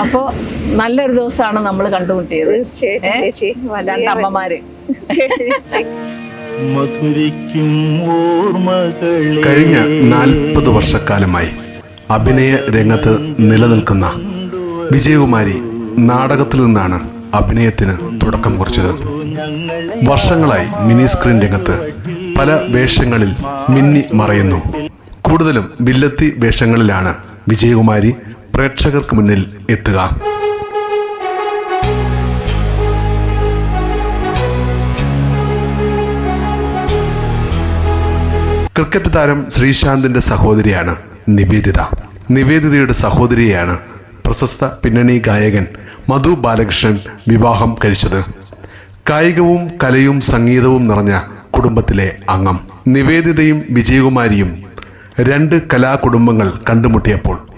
അപ്പോ നല്ലൊരു ദിവസമാണ് നമ്മൾ കണ്ടുമുട്ടിയത്. രണ്ടമ്മമാര്. കഴിഞ്ഞ നാൽപ്പത് വർഷക്കാലമായി അഭിനയ രംഗത്ത് നിലനിൽക്കുന്ന വിജയകുമാരി നാടകത്തിൽ നിന്നാണ് അഭിനയത്തിന് തുടക്കം കുറിച്ചത്. വർഷങ്ങളായി മിനി സ്ക്രീൻ രംഗത്ത് പല വേഷങ്ങളിൽ മിന്നി മറയുന്നു. കൂടുതലും വില്ലത്തി വേഷങ്ങളിലാണ് വിജയകുമാരി പ്രേക്ഷകർക്ക് മുന്നിൽ എത്തുക. ക്രിക്കറ്റ് താരം ശ്രീശാന്തിന്റെ സഹോദരിയാണ് നിവേദിത. നിവേദിതയുടെ സഹോദരിയാണ് പ്രശസ്ത പിന്നണി ഗായകൻ മധു ബാലകൃഷ്ണൻ വിവാഹം കഴിച്ചത്. കായികവും കലയും സംഗീതവും നിറഞ്ഞ കുടുംബത്തിലെ അംഗം. നിവേദിതയും വിജയകുമാരിയും രണ്ട് കലാകുടുംബങ്ങൾ കണ്ടുമുട്ടിയപ്പോൾ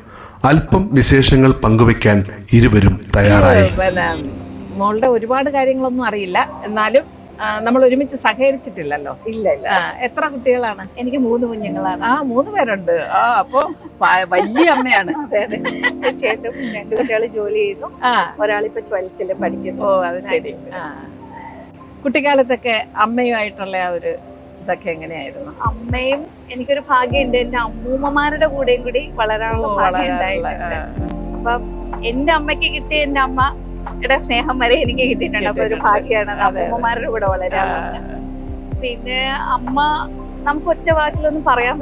അല്പം വിശേഷങ്ങൾ പങ്കുവെക്കാൻ ഇരുവരും തയ്യാറായി. മോളുടെ ഒരുപാട് കാര്യങ്ങളൊന്നും അറിയില്ല. എന്നാലും നമ്മൾ ഒരുമിച്ച് സഹകരിച്ചിട്ടില്ലല്ലോ. ഇല്ല ഇല്ല. എത്ര കുട്ടികളാണ്? എനിക്ക് മൂന്ന് കുഞ്ഞുങ്ങളാണ്. ആ മൂന്ന് പേരുണ്ട്. ആ അപ്പൊ വലിയ അമ്മയാണ്. തീർച്ചയായിട്ടും രണ്ട് കുട്ടികൾ ജോലി ചെയ്യുന്നു. ആ. ഒരാളിപ്പോ ട്വൽത്തിൽ പഠിക്കുന്നു. ഓ അത് ശരി. ആ. കുട്ടിക്കാലത്തൊക്കെ അമ്മയുമായിട്ടുള്ള ആ ഒരു ഇതൊക്കെ എങ്ങനെയായിരുന്നു? അമ്മയും എനിക്കൊരു ഭാഗ്യമുണ്ട്. എന്റെ അമ്മൂമ്മമാരുടെ കൂടെയും കൂടി വളരാനുള്ള ഭാഗ്യമുണ്ടായിട്ടുണ്ട് ഭാഗ്യം ഉണ്ടായിട്ടുണ്ട്. അപ്പം എന്റെ അമ്മയ്ക്ക് കിട്ടിയ എന്റെ അമ്മയുടെ സ്നേഹം വരെ എനിക്ക് കിട്ടിയിട്ടുണ്ട്. അപ്പൊ ഒരു. ഭാഗ്യമാണ്. അമ്മൂമ്മമാരുടെ കൂടെ വളരാൻ പിന്നെ അമ്മ നമുക്ക് ഒറ്റ വാക്കിലൊന്നും പറയാൻ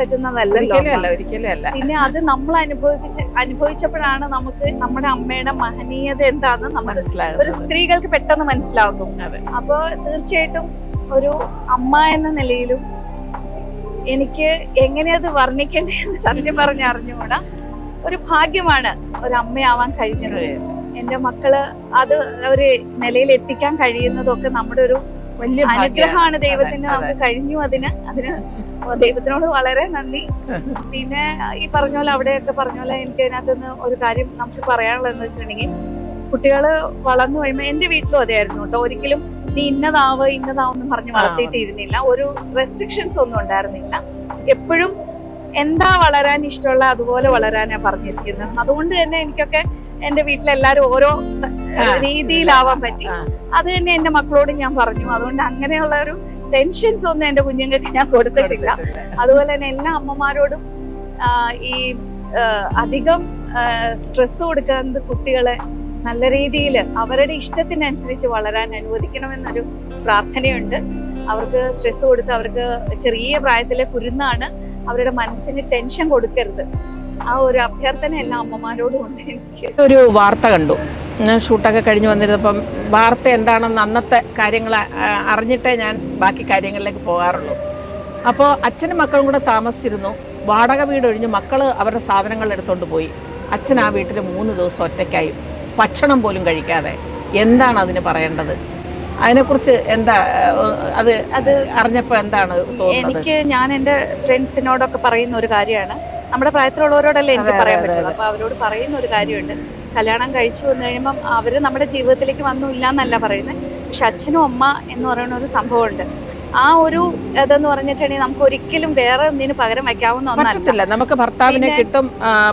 ഒരിക്കലും അല്ല പിന്നെ അത് നമ്മൾ അനുഭവിച്ച് അനുഭവിച്ചപ്പോഴാണ് നമുക്ക് നമ്മുടെ അമ്മയുടെ മഹനീയത എന്താന്ന് നമ്മൾ ഒരു സ്ത്രീകൾക്ക് പെട്ടെന്ന് മനസ്സിലാകും അപ്പൊ തീർച്ചയായിട്ടും ഒരു അമ്മ എന്ന നിലയിലും എനിക്ക് എങ്ങനെയത് വർണിക്കേണ്ടതെന്ന് സത്യം പറഞ്ഞ് അറിഞ്ഞുകൂടാ. ഒരു ഭാഗ്യമാണ് ഒരു അമ്മയാവാൻ കഴിഞ്ഞത്. എന്റെ മക്കൾ അത് ഒരു നിലയിൽ എത്തിക്കാൻ കഴിയുന്നതൊക്കെ നമ്മുടെ ഒരു വലിയ അനുഗ്രഹമാണ് ദൈവത്തിന് നമുക്ക് കഴിഞ്ഞു അതിന്. അതിന് ദൈവത്തിനോട് വളരെ നന്ദി. പിന്നെ ഈ പറഞ്ഞ പോലെ അവിടെയൊക്കെ പറഞ്ഞ പോലെ എനിക്ക് അതിനകത്ത് നിന്ന് ഒരു കാര്യം നമുക്ക് പറയാനുള്ളതെന്ന് വെച്ചിട്ടുണ്ടെങ്കിൽ കുട്ടികൾ വളർന്നു കഴിയുമ്പോൾ എന്റെ വീട്ടിലും അതായിരുന്നു കേട്ടോ. ഒരിക്കലും നീ ഇന്നതാവ് ഇന്നതാവെന്ന് പറഞ്ഞ്. വളർത്തിയിട്ടിരുന്നില്ല. ഒരു റെസ്ട്രിക്ഷൻസ് ഒന്നും ഉണ്ടായിരുന്നില്ല. എപ്പോഴും എന്താ വളരാൻ ഇഷ്ടമുള്ള അതുപോലെ വളരാനാ പറഞ്ഞിരിക്കുന്നത്. അതുകൊണ്ട് തന്നെ എനിക്കൊക്കെ എന്റെ വീട്ടിലെല്ലാരും ഓരോ. രീതിയിലാവാൻ പറ്റി. അത് തന്നെ എന്റെ മക്കളോട് ഞാൻ പറഞ്ഞു. അതുകൊണ്ട് അങ്ങനെയുള്ള ഒരു ടെൻഷൻസ് ഒന്നും എന്റെ കുഞ്ഞുങ്ങൾക്ക് ഞാൻ കൊടുത്തിട്ടില്ല. അതുപോലെ തന്നെ എല്ലാ അമ്മമാരോടും ഈ അധികം സ്ട്രെസ് കൊടുക്കുന്നത് കുട്ടികളെ നല്ല രീതിയിൽ അവരുടെ ഇഷ്ടത്തിനനുസരിച്ച് വളരാൻ അനുവദിക്കണമെന്നൊരു പ്രാർത്ഥനയുണ്ട്. അവർക്ക് സ്ട്രെസ് കൊടുത്ത് അവർക്ക് ചെറിയ പ്രായത്തിലെ കുരുന്നാണ് അവരുടെ മനസ്സിന് ടെൻഷൻ കൊടുക്കരുത്. ആ ഒരു അഭ്യർത്ഥന എല്ലാ അമ്മമാരോടും ഉണ്ട് എനിക്ക്. ഒരു വാർത്ത കണ്ടു. ഞാൻ ഷൂട്ടൊക്കെ കഴിഞ്ഞ് വന്നിരുന്നപ്പം വാർത്ത എന്താണെന്ന് അന്നത്തെ കാര്യങ്ങൾ അറിഞ്ഞിട്ടേ ഞാൻ ബാക്കി കാര്യങ്ങളിലേക്ക് പോകാറുള്ളൂ. അപ്പോൾ അച്ഛനും മക്കളും കൂടെ താമസിച്ചിരുന്നു. വാടക വീട് ഒഴിഞ്ഞ് മക്കൾ അവരുടെ സാധനങ്ങൾ എടുത്തുകൊണ്ട് പോയി. അച്ഛൻ ആ വീട്ടിൽ മൂന്ന് ദിവസം ഒറ്റയ്ക്കായി. ഭക്ഷണം പോലും കഴിക്കാതെ എന്താണ് അതിന് പറയേണ്ടത്? അതിനെക്കുറിച്ച് എന്താ അത് അത് അറിഞ്ഞപ്പോൾ എന്താണ് എനിക്ക് ഞാൻ എന്റെ ഫ്രണ്ട്സിനോടൊക്കെ പറയുന്ന ഒരു കാര്യമാണ്. നമ്മുടെ പ്രായത്തിലുള്ളവരോടല്ലേ എനിക്ക് പറയാൻ പറ്റുള്ളൂ. അപ്പൊ അവരോട് പറയുന്ന ഒരു കാര്യമുണ്ട്. കല്യാണം കഴിച്ചു വന്നു കഴിയുമ്പം അവർ നമ്മുടെ ജീവിതത്തിലേക്ക് വന്നില്ല എന്നല്ല പറയുന്നത്. പക്ഷെ അച്ഛനും അമ്മ എന്ന് പറയുന്ന ഒരു സംഭവമുണ്ട്. ആ ഒരു ഇതെന്ന് പറഞ്ഞിട്ടുണ്ടെങ്കിൽ നമുക്ക് ഒരിക്കലും വേറെ ഒന്നിന് പകരം വയ്ക്കാവുന്ന ഒന്നല്ല. നമുക്ക് ഭർത്താവിനെ കിട്ടും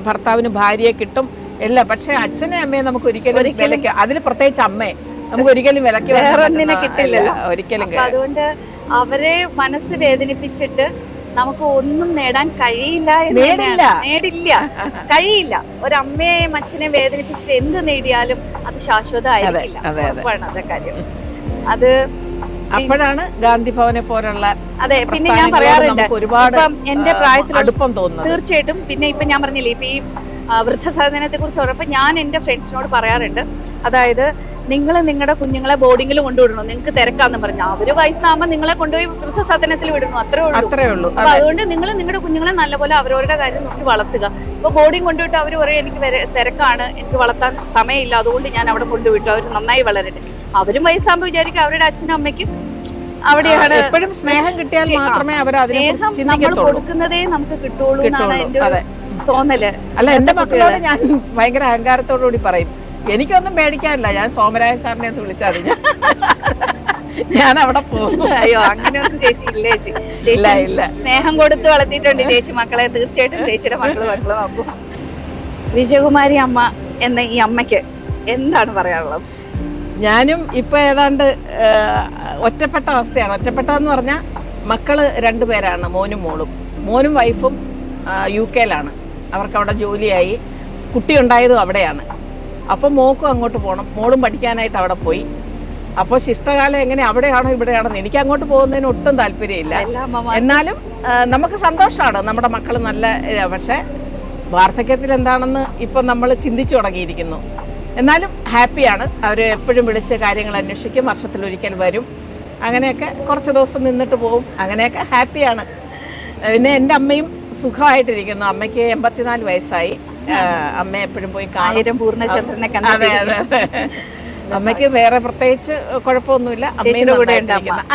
ഭർത്താവിന് ഭാര്യയെ കിട്ടും എല്ല പക്ഷെ അച്ഛനെ അമ്മയെ നമുക്ക് ഒരിക്കലും വിലക്ക് അതിന് പ്രത്യേകിച്ച് അമ്മയെ നമുക്ക് ഒരിക്കലും വിലക്ക് കിട്ടില്ലല്ലോ. ഒരിക്കലും അതുകൊണ്ട് അവരെ മനസ്സ് വേദനിപ്പിച്ചിട്ട് നമുക്ക് ഒന്നും നേടാൻ കഴിയില്ല നേടില്ല. നേടില്ല. കഴിയില്ല. ഒരു അമ്മയെയും അച്ഛനെയും വേദനിപ്പിച്ചിട്ട് എന്ത് നേടിയാലും അത് ശാശ്വതമായിരിക്കില്ല. അതെ, അതെ. ഉറപ്പാണ് അതെ കാര്യം. അത് അപ്പോഴാണ് ഗാന്ധി ഭവനെ പോലുള്ള അതെ പിന്നെ ഞാൻ പറയാറുണ്ട് ഒരുപാട് എന്റെ പ്രായത്തിൽ അടുപ്പം തോന്നുന്നു തീർച്ചയായിട്ടും. പിന്നെ ഇപ്പൊ ഞാൻ പറഞ്ഞില്ലേ ഇപ്പൊ ഈ ആ, വൃദ്ധസദനത്തെ കുറിച്ച് പറഞ്ഞപ്പോൾ ഞാൻ എന്റെ ഫ്രണ്ട്സിനോട് പറയാറുണ്ട്. അതായത് നിങ്ങൾ നിങ്ങളുടെ കുഞ്ഞുങ്ങളെ ബോർഡിങ്ങിൽ കൊണ്ടുവിടണം? നിങ്ങൾക്ക് തിരക്കാന്ന് പറഞ്ഞു. അവർ വയസ്സാകുമ്പോൾ നിങ്ങളെ കൊണ്ടുപോയി വൃദ്ധസദനത്തിൽ വിടണം? അത്രേ ഉള്ളൂ. അത്രേ ഉള്ളൂ. അപ്പൊ അതുകൊണ്ട് നിങ്ങൾ നിങ്ങളുടെ കുഞ്ഞുങ്ങളെ നല്ലപോലെ അവരവരുടെ കാര്യം നോക്കി വളർത്തുക. ഇപ്പൊ ബോർഡിങ് കൊണ്ടുവിട്ട് അവർ പറയും എനിക്ക് തിരക്കാണ്. എനിക്ക് വളർത്താൻ സമയമില്ല. അതുകൊണ്ട് ഞാൻ അവിടെ കൊണ്ടുവിട്ടു. അവർ നന്നായി വളരട്ടെ. അവരും വയസ്സാകുമ്പോൾ വിചാരിക്കും അവരുടെ അച്ഛനും അമ്മയ്ക്കും അവിടെയാണ് എപ്പോഴും സ്നേഹം കിട്ടിയാൽ മാത്രമേ അവർ അതിനെ നമ്മൾ കൊടുക്കുന്നതേ നമുക്ക് കിട്ടുള്ളൂ എന്നാണ് അതെ. തോന്നൽ. അല്ല എന്റെ മക്കളോട് ഞാൻ ഭയങ്കര അഹങ്കാരത്തോടു കൂടി പറയും. എനിക്കൊന്നും പേടിക്കാനില്ല ഞാൻ സോമരായ സാറിനെ ഒന്ന് വിളിച്ചാൽ മതി. ഞാൻ അവിടെ പോകും. അയ്യോ അങ്ങനെയൊന്നും ചേച്ചി ഇല്ല? ചേച്ചി ഇല്ല ചേച്ചി ഇല്ല. സ്നേഹം കൊടുത്ത് വളർത്തിയിട്ടുണ്ട് ചേച്ചി മക്കളെ. തീർച്ചയായിട്ടും ചേച്ചിയുടെ മക്കൾ മക്കൾ നോക്കും വിജയകുമാരി അമ്മ എന്ന ഈ അമ്മയ്ക്ക് എന്താണ് പറയാനുള്ളത്? ഞാനും ഇപ്പൊ ഏതാണ്ട് ഒറ്റപ്പെട്ട അവസ്ഥയാണ്. ഒറ്റപ്പെട്ടതെന്ന് പറഞ്ഞാൽ മക്കൾ രണ്ടുപേരാണ് മോനും മോളും. മോനും വൈഫും യു കെയിലാണ്. അവർക്ക് അവിടെ ജോലിയായി. കുട്ടി ഉണ്ടായതും അവിടെയാണ്. അപ്പോൾ മോക്കും അങ്ങോട്ട് പോകണം മോളും പഠിക്കാനായിട്ട് അവിടെ പോയി. അപ്പോൾ ശിഷ്ടകാലം എങ്ങനെ അവിടെയാണോ ഇവിടെയാണോ എനിക്ക് അങ്ങോട്ട് പോകുന്നതിന് ഒട്ടും താല്പര്യമില്ല. എന്നാലും നമുക്ക് സന്തോഷമാണ് നമ്മുടെ മക്കൾ നല്ല പക്ഷേ വാർദ്ധക്യത്തിൽ എന്താണെന്ന് ഇപ്പം നമ്മൾ ചിന്തിച്ചു തുടങ്ങിയിരിക്കുന്നു. എന്നാലും ഹാപ്പിയാണ്. അവർ എപ്പോഴും വിളിച്ച് കാര്യങ്ങൾ അന്വേഷിക്കും. വർഷത്തിലൊരിക്കൽ വരും. അങ്ങനെയൊക്കെ കുറച്ച് ദിവസം നിന്നിട്ട് പോകും അങ്ങനെയൊക്കെ ഹാപ്പിയാണ്. പിന്നെ എന്റെ അമ്മയും സുഖമായിട്ടിരിക്കുന്നു. അമ്മയ്ക്ക് എൺപത്തിനാല് വയസ്സായി. അമ്മ എപ്പോഴും പോയി ആയിരം പൂർണചന്ദ്രനെ അതെ അമ്മയ്ക്ക് വേറെ പ്രത്യേകിച്ച് കുഴപ്പമൊന്നുമില്ല. അമ്മയുടെ കൂടെ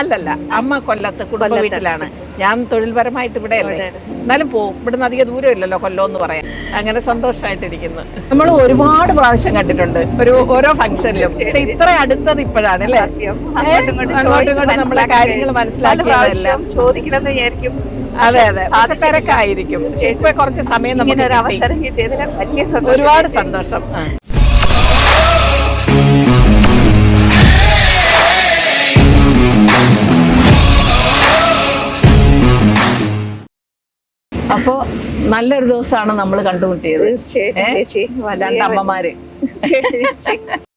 അല്ലല്ല അമ്മ കൊല്ലത്ത് കുടുംബ വീട്ടിലാണ്. ഞാൻ തൊഴിൽപരമായിട്ട് ഇവിടെ അല്ലേ എന്നാലും പോകും ഇവിടുന്ന് അധികം ദൂരമില്ലല്ലോ കൊല്ലം എന്ന് പറയാൻ. അങ്ങനെ സന്തോഷമായിട്ടിരിക്കുന്നു നമ്മൾ ഒരുപാട് പ്രാവശ്യം കണ്ടിട്ടുണ്ട്. ഒരു ഓരോ ഫംഗ്ഷനിലും. പക്ഷെ ഇത്ര അടുത്തത് ഇപ്പോഴാണ് അല്ലേ? അങ്ങോട്ടും ഇങ്ങോട്ടും നമ്മളെ കാര്യങ്ങൾ മനസ്സിലാക്കി പല ചോദിക്കണമെന്ന് വിചാരിക്കും. അതെ അതെ. പക്ഷെ. തിരക്കായിരിക്കും. ഇപ്പൊ കുറച്ച് സമയം നമുക്ക് ഒരു അവസരം കിട്ടിയതിൽ വലിയ സന്തോഷം. ഒരുപാട് സന്തോഷം. അപ്പോ നല്ലൊരു ദിവസമാണ് നമ്മൾ കണ്ടുമുട്ടിയത്. വലിയ രണ്ടമ്മമാര്.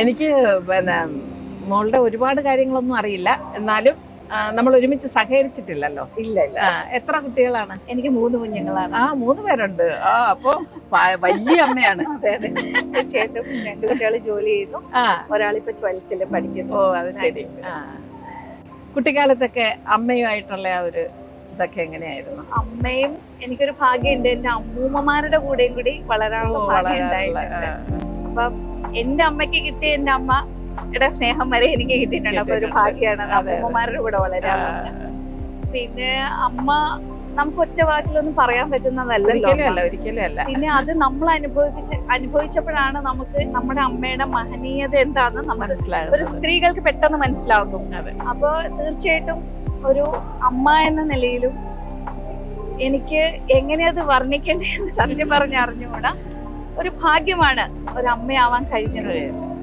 എനിക്ക് പിന്നെ മോളുടെ ഒരുപാട് കാര്യങ്ങളൊന്നും അറിയില്ല. എന്നാലും നമ്മൾ ഒരുമിച്ച് സഹകരിച്ചിട്ടില്ലല്ലോ. ഇല്ല ഇല്ല. എത്ര കുട്ടികളാണ്? എനിക്ക് മൂന്ന് കുഞ്ഞുങ്ങളാണ്. ആ മൂന്ന് പേരുണ്ട്. ആ അപ്പൊ വലിയ അമ്മയാണ്. തീർച്ചയായിട്ടും രണ്ട് കുട്ടികൾ ജോലി ചെയ്യുന്നു. ഒരാളിപ്പോ ട്വൽത്തിൽ പഠിക്കുന്നു. ഓ അത് ശരി. കുട്ടിക്കാലത്തൊക്കെ അമ്മയുമായിട്ടുള്ള ആ ഒരു ഇതൊക്കെ എങ്ങനെയായിരുന്നു? അമ്മയും എനിക്കൊരു ഭാഗ്യമുണ്ട്. എന്റെ അമ്മൂമ്മമാരുടെ കൂടെയും കൂടി വളരാനുള്ള ഭാഗ്യം ഉണ്ടായിട്ടുണ്ട്. അപ്പം എന്റെ അമ്മയ്ക്ക് കിട്ടിയ എന്റെ അമ്മയുടെ സ്നേഹം വരെ എനിക്ക് കിട്ടിയിട്ടുണ്ട്. അപ്പൊ ഒരു. ഭാഗ്യമാണ് അമ്മമാരുടെ. കൂടെ വളരാൻ പിന്നെ അമ്മ നമുക്ക് ഒറ്റ വാക്കിലൊന്നും പറയാൻ പറ്റുന്നതല്ലല്ലോ പിന്നെ അത് നമ്മൾ അനുഭവിച്ച് അനുഭവിച്ചപ്പോഴാണ് നമുക്ക് നമ്മുടെ അമ്മയുടെ മഹനീയത എന്താന്ന് നമുക്ക് ഒരു സ്ത്രീകൾക്ക് പെട്ടെന്ന് മനസ്സിലാകും. അപ്പൊ തീർച്ചയായിട്ടും ഒരു അമ്മ എന്ന നിലയിലും എനിക്ക് എങ്ങനെയത് വർണിക്കേണ്ടതെന്ന് സത്യം പറഞ്ഞ് അറിഞ്ഞുകൂടാ. ഒരു ഭാഗ്യമാണ് ഒരു അമ്മയാവാൻ കഴിഞ്ഞത്.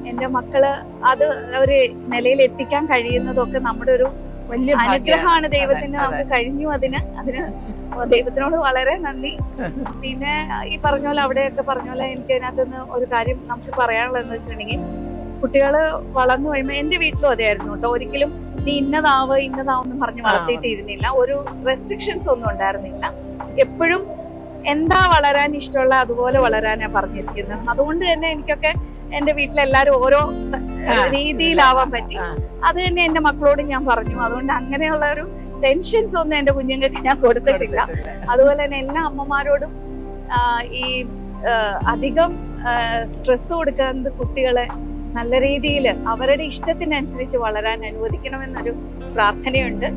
എന്റെ മക്കൾ അത് ഒരു നിലയിൽ എത്തിക്കാൻ കഴിയുന്നതൊക്കെ നമ്മുടെ ഒരു വലിയ അനുഗ്രഹമാണ് ദൈവത്തിന്. നമുക്ക് കഴിഞ്ഞു അതിന്. അതിന് ദൈവത്തിനോട് വളരെ നന്ദി. പിന്നെ ഈ പറഞ്ഞ പോലെ അവിടെയൊക്കെ പറഞ്ഞ പോലെ എനിക്ക് അതിനകത്തുനിന്ന് ഒരു കാര്യം നമുക്ക് പറയാനുള്ളതെന്ന് വെച്ചിട്ടുണ്ടെങ്കിൽ കുട്ടികൾ വളർന്നു കഴിയുമ്പോൾ എന്റെ വീട്ടിലും അതായിരുന്നു കേട്ടോ. ഒരിക്കലും നീ ഇന്നതാവ് ഇന്നതാവെന്ന് പറഞ്ഞ് വളർത്തിയിട്ടിരുന്നില്ല. ഒരു റെസ്ട്രിക്ഷൻസ് ഒന്നും ഉണ്ടായിരുന്നില്ല. എപ്പോഴും എന്താ വളരാൻ ഇഷ്ടമുള്ള അതുപോലെ വളരാനാ പറഞ്ഞിരിക്കുന്നത് അതുകൊണ്ട് തന്നെ എനിക്കൊക്കെ എന്റെ വീട്ടിലെല്ലാരും ഓരോ രീതിയിലാവാൻ പറ്റി. അത് തന്നെ എന്റെ മക്കളോട് ഞാൻ പറഞ്ഞു. അതുകൊണ്ട് അങ്ങനെയുള്ള ഒരു ടെൻഷൻസ് ഒന്നും എന്റെ കുഞ്ഞുങ്ങൾക്ക് ഞാൻ കൊടുത്തിട്ടില്ല. അതുപോലെ തന്നെ എല്ലാ അമ്മമാരോടും ഈ അധികം സ്ട്രെസ് കൊടുക്കാതെ കുട്ടികളെ നല്ല രീതിയിൽ അവരുടെ ഇഷ്ടത്തിനനുസരിച്ച് വളരാൻ അനുവദിക്കണമെന്നൊരു പ്രാർത്ഥനയുണ്ട്.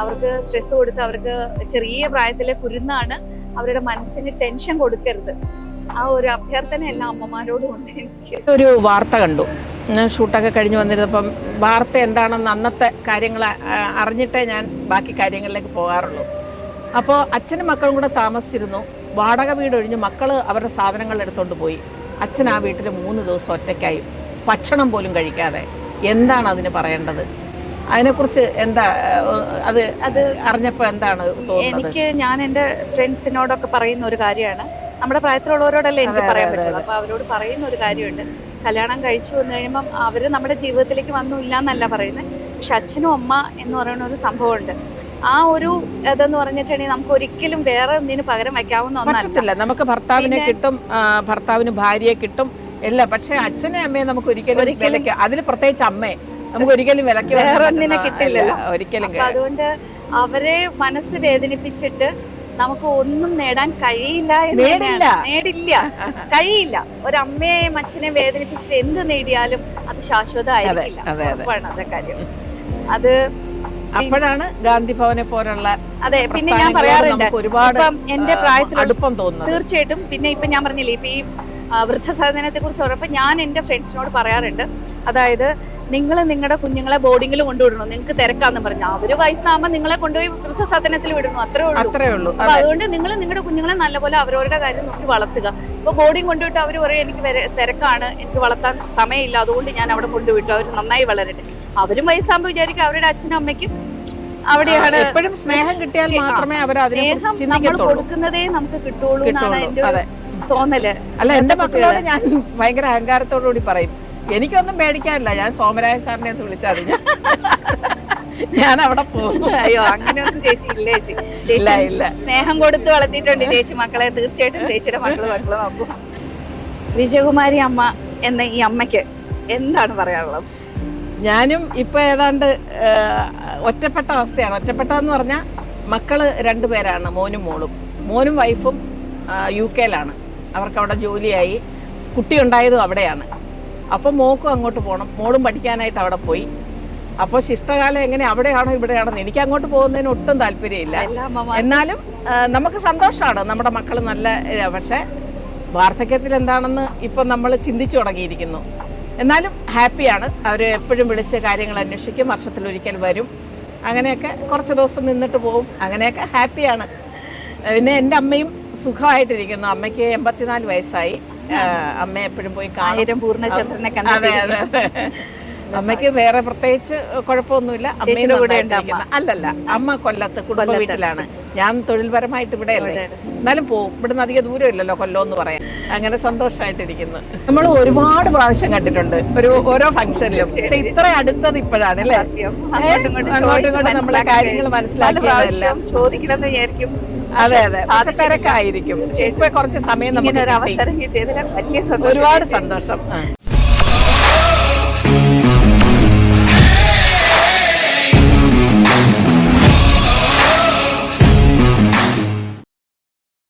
അവർക്ക് സ്ട്രെസ് കൊടുത്ത് അവർക്ക് ചെറിയ പ്രായത്തിലെ കുരുന്നാണ് അവരുടെ മനസ്സിന് ടെൻഷൻ കൊടുക്കരുത്. ആ ഒരു അഭ്യർത്ഥന എല്ലാ അമ്മമാരോടും ഉണ്ട് എനിക്ക്. ഒരു വാർത്ത കണ്ടു. ഞാൻ ഷൂട്ടൊക്കെ കഴിഞ്ഞ് വന്നിരുന്നപ്പം വാർത്ത എന്താണെന്ന് അന്നത്തെ കാര്യങ്ങൾ അറിഞ്ഞിട്ടേ ഞാൻ ബാക്കി കാര്യങ്ങളിലേക്ക് പോകാറുള്ളൂ. അപ്പോൾ അച്ഛനും മക്കളും കൂടെ താമസിച്ചിരുന്നു. വാടക വീട് ഒഴിഞ്ഞ് മക്കൾ അവരുടെ സാധനങ്ങൾ എടുത്തുകൊണ്ട് പോയി. അച്ഛൻ ആ വീട്ടിൽ മൂന്ന് ദിവസം ഒറ്റയ്ക്കായി. ഭക്ഷണം പോലും കഴിക്കാതെ. എന്താണ് അതിന് പറയേണ്ടത്? അതിനെക്കുറിച്ച് എന്താ അത് അത് അറിഞ്ഞപ്പോൾ എന്താണ് എനിക്ക് ഞാൻ എന്റെ ഫ്രണ്ട്സിനോടൊക്കെ പറയുന്ന ഒരു കാര്യമാണ്. നമ്മുടെ പ്രായത്തിലുള്ളവരോടല്ലേ എനിക്ക് പറയാൻ പറ്റുള്ളൂ. അപ്പോൾ അവരോട് പറയുന്ന ഒരു കാര്യമുണ്ട്. കല്യാണം കഴിച്ചു വന്നു കഴിയുമ്പം അവർ നമ്മുടെ ജീവിതത്തിലേക്ക് വന്നു ഇല്ല എന്നല്ല പറയുന്നത്. പക്ഷെ അച്ഛനും അമ്മ എന്ന് പറയുന്ന ഒരു സംഭവമുണ്ട്. ആ ഒരു ഇതെന്ന് പറഞ്ഞിട്ടുണ്ടെങ്കിൽ നമുക്ക് ഒരിക്കലും വേറെ ഒന്നിന് പകരം വയ്ക്കാവുന്ന ഒന്നല്ല. നമുക്ക് ഭർത്താവിനെ കിട്ടും ഭർത്താവിന് ഭാര്യയെ കിട്ടും എല്ലാം. പക്ഷെ അച്ഛനെ അമ്മയെ നമുക്ക് ഒരിക്കലും അതിന് പ്രത്യേകിച്ച് അമ്മയെ. നമുക്ക് ഒരിക്കലും വിലക്ക് വേറെ വെക്കാൻ ഒന്നിനെ പറ്റുന്ന- കിട്ടില്ലല്ലോ. ഒരിക്കലും അതുകൊണ്ട് അവരെ മനസ്സ് വേദനിപ്പിച്ചിട്ട് നമുക്ക് ഒന്നും നേടാൻ കഴിയില്ല നേടില്ല. നേടില്ല. കഴിയില്ല. ഒരു അമ്മയെയും അച്ഛനെയും വേദനിപ്പിച്ചിട്ട് എന്ത് നേടിയാലും അത് ശാശ്വതമായിരിക്കില്ല. അതെ, അതെ. കാര്യം. അത് അപ്പോഴാണ് ഗാന്ധി ഭവനെ പോലുള്ള അതെ പിന്നെ ഞാൻ പറയാറുണ്ട്. ഒരുപാട് എന്റെ പ്രായത്തിൽ അടുപ്പം തോന്നുന്നു തീർച്ചയായിട്ടും പിന്നെ ഇപ്പൊ ഞാൻ പറഞ്ഞില്ലേ ഇപ്പൊ ഈ ആ, വൃദ്ധസദനത്തെ കുറിച്ച് പറഞ്ഞപ്പോൾ ഞാൻ എന്റെ ഫ്രണ്ട്സിനോട് പറയാറുണ്ട്. അതായത് നിങ്ങൾ നിങ്ങളുടെ കുഞ്ഞുങ്ങളെ ബോർഡിങ്ങിൽ കൊണ്ടുവിടണം. നിങ്ങൾക്ക് തിരക്കാന്ന് പറഞ്ഞു. അവർ വയസ്സാകുമ്പോൾ നിങ്ങളെ കൊണ്ടുപോയി വൃദ്ധസദനത്തിൽ വിടണം അത്രേ ഉള്ളൂ. അത്രേ ഉള്ളൂ. അപ്പൊ അതുകൊണ്ട് നിങ്ങൾ നിങ്ങളുടെ കുഞ്ഞുങ്ങളെ നല്ലപോലെ അവരവരുടെ കാര്യം നോക്കി വളർത്തുക. ഇപ്പൊ ബോർഡിങ് കൊണ്ടുവിട്ട് അവർ പറയും എനിക്ക് തിരക്കാണ്. എനിക്ക് വളർത്താൻ സമയമില്ല. അതുകൊണ്ട് ഞാൻ അവിടെ കൊണ്ടുവിട്ടു. അവർ നന്നായി വളരട്ടെ. അവരും വയസ്സാകുമ്പോൾ വിചാരിക്കും അവരുടെ അച്ഛനും അമ്മയ്ക്കും അവിടെയാണ് എപ്പോഴും സ്നേഹം കിട്ടിയാൽ മാത്രമേ അവർ അതിനെ കൊടുക്കുന്നതേ നമുക്ക് കിട്ടുള്ളൂ എന്നാണ് എന്റെ തോന്നൽ. അല്ല എന്റെ മക്കളോട് ഞാൻ ഭയങ്കര അഹങ്കാരത്തോടു കൂടി പറയും. എനിക്കൊന്നും പേടിക്കാനില്ല ഞാൻ സോമരായ സാറിനെ ഒന്ന് വിളിച്ചാൽ മതി. ഞാൻ- അവിടെ പോകും. അയ്യോ അങ്ങനെയൊന്നും ചേച്ചി ഇല്ല ചേച്ചി. ഇല്ല ചേച്ചി സ്നേഹം കൊടുത്ത് വളർത്തിയിട്ടുണ്ട് ചേച്ചി മക്കളെ. തീർച്ചയായിട്ടും ചേച്ചിയുടെ മക്കൾ മക്കൾ നോക്കും വിജയകുമാരി അമ്മ എന്ന ഈ അമ്മയ്ക്ക് എന്താണ് പറയാനുള്ളത്? ഞാനും ഇപ്പൊ ഏതാണ്ട് ഒറ്റപ്പെട്ട അവസ്ഥയാണ്. ഒറ്റപ്പെട്ട എന്ന് പറഞ്ഞാൽ മക്കൾ രണ്ടുപേരാണ്. മോനും മോളും. മോനും വൈഫും യു കെയിലാണ്. അവർക്ക് അവിടെ ജോലിയായി. കുട്ടി ഉണ്ടായതും അവിടെയാണ്. അപ്പോൾ മോക്കും അങ്ങോട്ട് പോകണം മോളും പഠിക്കാനായിട്ട് അവിടെ പോയി. അപ്പോൾ ശിഷ്ടകാലം എങ്ങനെ അവിടെയാണോ ഇവിടെയാണോ എനിക്ക് അങ്ങോട്ട് പോകുന്നതിന് ഒട്ടും താല്പര്യമില്ല. എന്നാലും നമുക്ക് സന്തോഷമാണ് നമ്മുടെ മക്കൾ നല്ല പക്ഷെ പക്ഷേ വാർദ്ധക്യത്തിൽ എന്താണെന്ന് ഇപ്പം നമ്മൾ ചിന്തിച്ചു തുടങ്ങിയിരിക്കുന്നു. എന്നാലും ഹാപ്പിയാണ്. അവർ എപ്പോഴും വിളിച്ച് കാര്യങ്ങൾ അന്വേഷിക്കും. വർഷത്തിലൊരിക്കൽ വരും. അങ്ങനെയൊക്കെ കുറച്ച് ദിവസം നിന്നിട്ട് പോവും. അങ്ങനെയൊക്കെ ഹാപ്പിയാണ്. പിന്നെ എന്റെ അമ്മയും സുഖമായിട്ടിരിക്കുന്നു. അമ്മയ്ക്ക് എൺപത്തിനാല് വയസ്സായി. അമ്മ എപ്പോഴും പോയി കാണാൻ പൂർണചന്ദ്രനെ അതെ അതെ അതെ. അമ്മയ്ക്ക് വേറെ പ്രത്യേകിച്ച് കുഴപ്പമൊന്നുമില്ല. അമ്മയുടെ കൂടെ ഉണ്ട് അല്ലല്ല അമ്മ കൊല്ലത്ത് കുടുംബ വീട്ടിലാണ്. ഞാൻ തൊഴിൽപരമായിട്ട് ഇവിടെ അല്ലേ? എന്നാലും പോകും ഇവിടുന്ന് അധികം ദൂരം ഇല്ലല്ലോ കൊല്ലം എന്ന് പറയാൻ. അങ്ങനെ സന്തോഷമായിട്ടിരിക്കുന്നു. നമ്മൾ ഒരുപാട് പ്രാവശ്യം കണ്ടിട്ടുണ്ട്. ഒരു ഓരോ ഫംഗ്ഷനിലും. പക്ഷെ ഇത്ര അടുത്തത് ഇപ്പോഴാണ് അല്ലേ? അങ്ങോട്ടും ഇങ്ങോട്ടും നമ്മളെ കാര്യങ്ങൾ മനസ്സിലാക്കി. മനസ്സിലാക്കിയതെല്ലാം ചോദിക്കണം എന്ന് വിചാരിക്കും. അതെ അതെ പക്ഷെ. തിരക്കായിരിക്കും ഇപ്പൊ കുറച്ച് സമയം നമുക്ക് ഒരു അവസരം കിട്ടിയതിൽ വലിയ ഒരുപാട് സന്തോഷം.